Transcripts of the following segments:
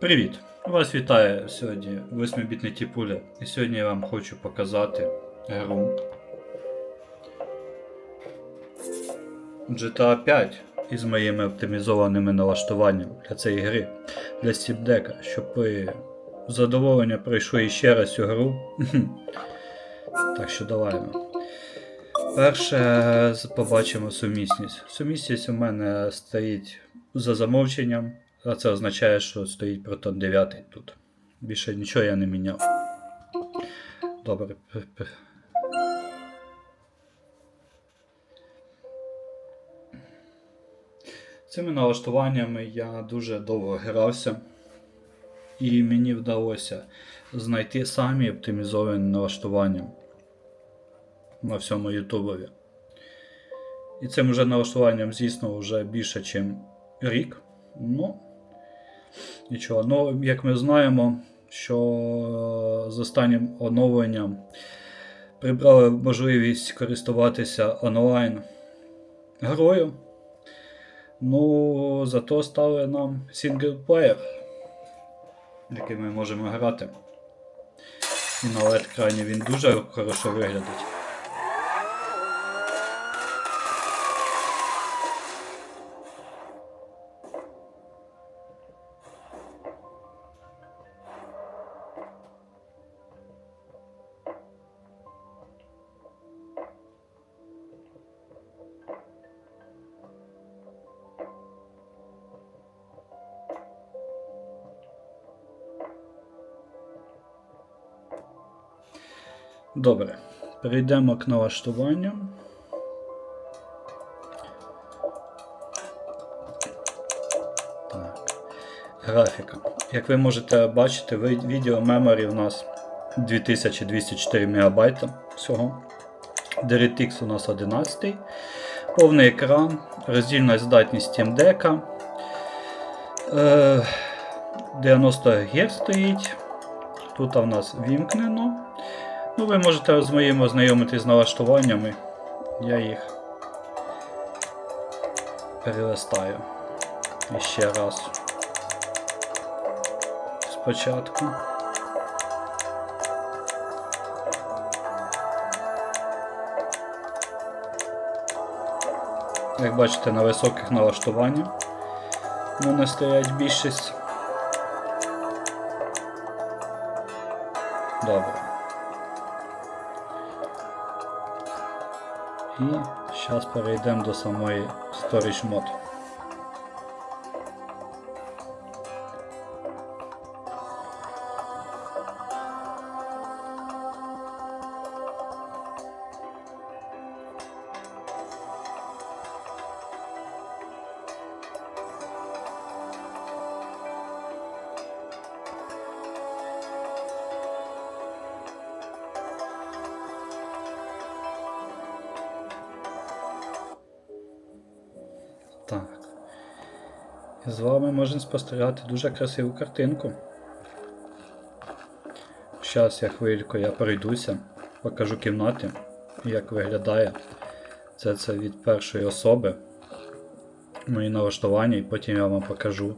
Привіт! Вас вітає сьогодні 8-бітний Тіпуля. І сьогодні я вам хочу показати гру GTA 5 із моїми оптимізованими налаштуваннями для цієї гри для Deck, щоб ви задоволення пройшли ще раз цю гру. так що давай. Перше побачимо сумісність. Сумісність у мене стоїть за замовченням, а це означає, що стоїть протон 9 тут. Більше нічого я не міняв. Добре. Цими налаштуваннями я дуже довго грався, і мені вдалося знайти самі оптимізовані налаштування на всьому Ютубові. І цим вже налаштуванням, звісно, вже більше, ніж рік. Ну, нічого. Ну, як ми знаємо, що з останнім оновленням прибрали можливість користуватися онлайн грою. Ну, зато стали нам синглплеєр, який ми можемо грати. І на LED екрані він дуже хорошо виглядить. Добре, перейдемо к налаштуванню. Графіка. Як ви можете бачити, відео меморі у нас 2204 МБ всього. DirectX у нас 11. Повний екран, роздільна здатність. Е, 90 Гц стоїть. Тут у нас вімкнено. Ну, ви можете з моїм ознайомитись з налаштуваннями. Я їх перелистаю. Ще раз. Спочатку. Як бачите, на високих налаштуваннях в мене стоять більшість. Добре. І зараз перейдемо до самої Storage Mode. І з вами можна спостерігати дуже красиву картинку. Зараз я хвильку я пройдуся, покажу кімнати, як виглядає. Це це від першої особи. Мої налаштування, і потім я вам покажу,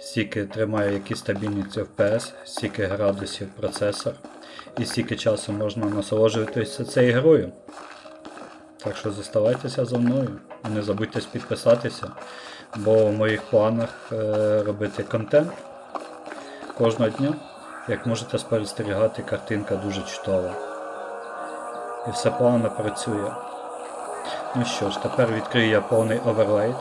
скільки тримає які стабільні FPS, скільки градусів процесор і скільки часу можна насолоджуватися цією грою. Так що зоставайтеся за мною. І не забудьте підписатися, бо в моїх планах е, робити контент кожного дня. Як можете спостерігати, картинка дуже чудова. І все плавно працює. Ну що ж, тепер відкрию я повний оверлейд.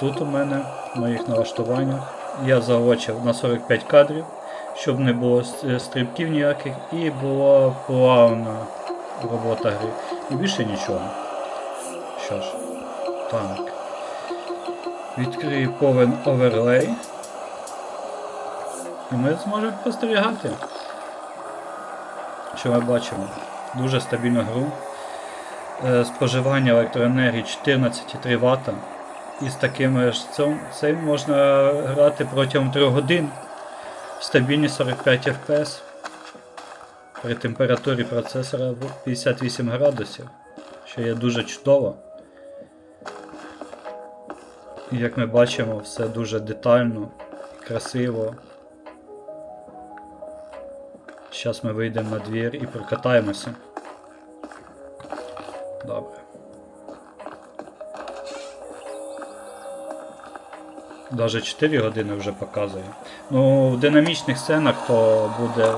Тут у мене в моїх налаштуваннях я заочив на 45 кадрів, щоб не було стрибків ніяких і була плавна робота гри. І більше нічого. Що ж, так. Відкрию повен оверлей. І ми зможемо спостерігати. Що ми бачимо? Дуже стабільну гру. Е, Споживання електроенергії 14,3 Вт. І з ж цим можна грати протягом 3 годин. Стабільні 45 FPS. При температурі процесора 58 градусів, що є дуже чудово. І як ми бачимо, все дуже детально, красиво. Зараз ми вийдемо на двір і прокатаємося. Добре. Даже 4 години вже показує. Ну, в динамічних сценах то буде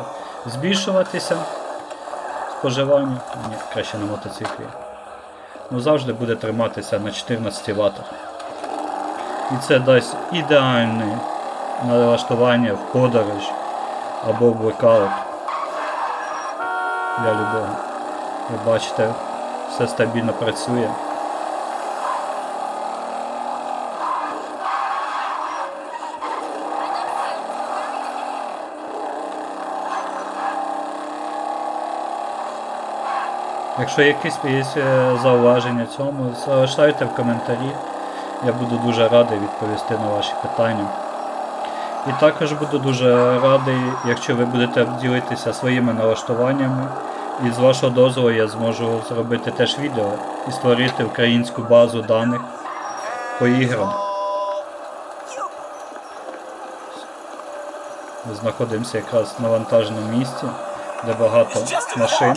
збільшуватися споживання. Ні, краще на мотоциклі. Ну завжди буде триматися на 14 Вт. І це дасть ідеальне налаштування в подорож або в блекаут для любого. Ви бачите, все стабільно працює. Якщо якісь є е, зауваження цьому, залишайте в коментарі. Я буду дуже радий відповісти на ваші питання. І також буду дуже радий, якщо ви будете ділитися своїми налаштуваннями. І з вашого дозволу я зможу зробити теж відео і створити українську базу даних по іграм. Ми знаходимося якраз на вантажному місці, де багато машин.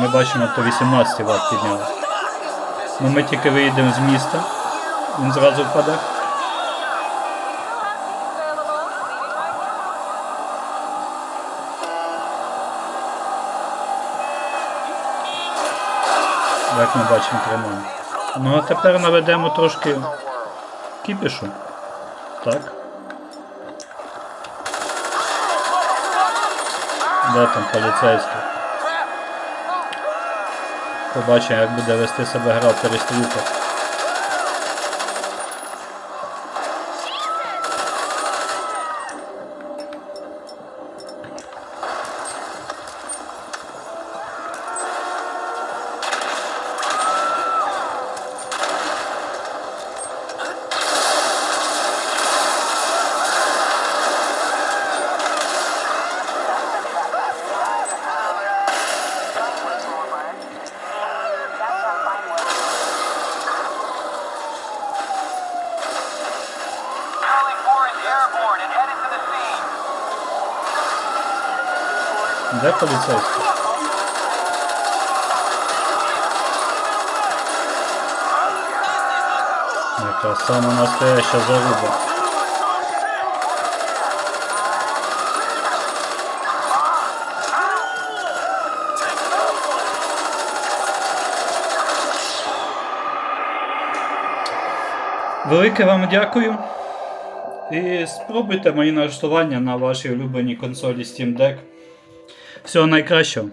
Ми бачимо, то 18 Вт підняли. Ну ми тільки виїдемо з міста, він зразу впаде. Як ми бачимо, тримаємо. Ну а тепер наведемо трошки кіпішу. Так. Де там поліцейський? Побачимо, як буде вести себе гра в перестрілках. Де поліцейський? Яка сама настояща заруба. Велике вам дякую. І спробуйте мої налаштування на вашій улюбленій консолі Steam Deck. Всього найкращого.